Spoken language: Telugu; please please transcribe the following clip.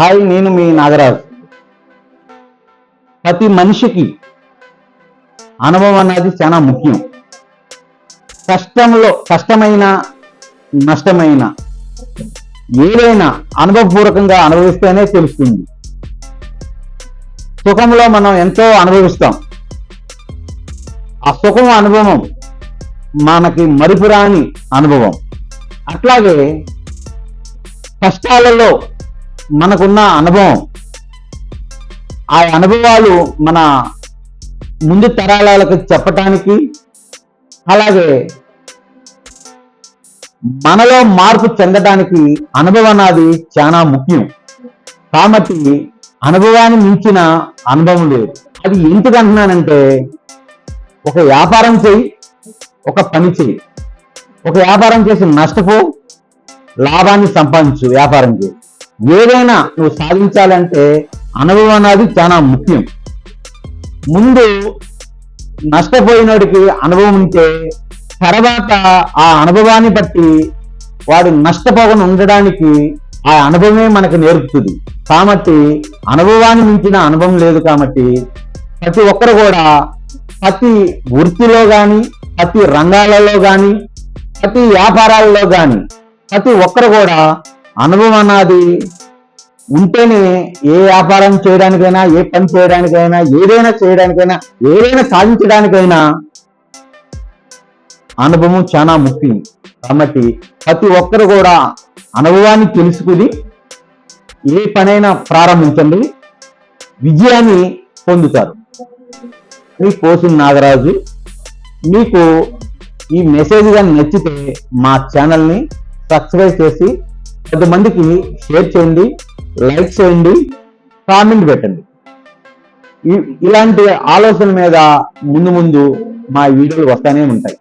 హాయ్ నేను మీ నాగరాజు. ప్రతి మనిషికి అనుభవం అనేది చాలా ముఖ్యం. కష్టంలో కష్టమైన నష్టమైన ఏదైనా అనుభవపూర్వకంగా అనుభవిస్తేనే తెలుస్తుంది. సుఖంలో మనం ఎంతో అనుభవిస్తాం. ఆ సుఖం అనుభవం మనకి మరుపురాని అనుభవం. అట్లాగే కష్టాలలో మనకున్న అనుభవం. ఆ అనుభవాలు మన ముందు తరాలకు చెప్పటానికి అలాగే మనలో మార్పు చెందడానికి అనుభవం అన్నది చాలా ముఖ్యం. కాబట్టి అనుభవాన్ని మించిన అనుభవం లేదు. అది ఎందుకు అంటున్నానంటే ఒక వ్యాపారం చేయి ఒక పని చేయి. ఒక వ్యాపారం చేసి నష్టపో లాభాన్ని సంపాదించు వ్యాపారం చేయి. ఏదైనా నువ్వు సాధించాలంటే అనుభవం అనేది చాలా ముఖ్యం. ముందు నష్టపోయినోడికి అనుభవం ఉంటే తర్వాత ఆ అనుభవాన్ని బట్టి వాడు నష్టపోకుండా ఉండడానికి ఆ అనుభవమే మనకు నేర్పుతుంది. కాబట్టి అనుభవాన్ని మించిన అనుభవం లేదు కాబట్టి ప్రతి ఒక్కరు కూడా ప్రతి వృత్తిలో కానీ ప్రతి రంగాలలో కానీ ప్రతి వ్యాపారాలలో కానీ ప్రతి ఒక్కరు కూడా అనుభవం అన్నది ఉంటేనే ఏ వ్యాపారం చేయడానికైనా ఏ పని చేయడానికైనా ఏదైనా చేయడానికైనా ఏదైనా సాధించడానికైనా అనుభవం చాలా ముఖ్యం. కాబట్టి ప్రతి ఒక్కరు కూడా అనుభవాన్ని తెలుసుకుని ఏ పనైనా ప్రారంభించండి. విజయాన్ని పొందుతారు. మీ పోసిన నాగరాజు మీకు ఈ మెసేజ్ కానీ నచ్చితే మా ఛానల్ని సబ్స్క్రైబ్ చేసి కొంతమందికి షేర్ చేయండి లైక్ చేయండి కామెంట్ పెట్టండి. ఇలాంటి ఆలోచన మీద ముందు ముందు మా వీడియోలు వస్తూనే ఉంటాయి.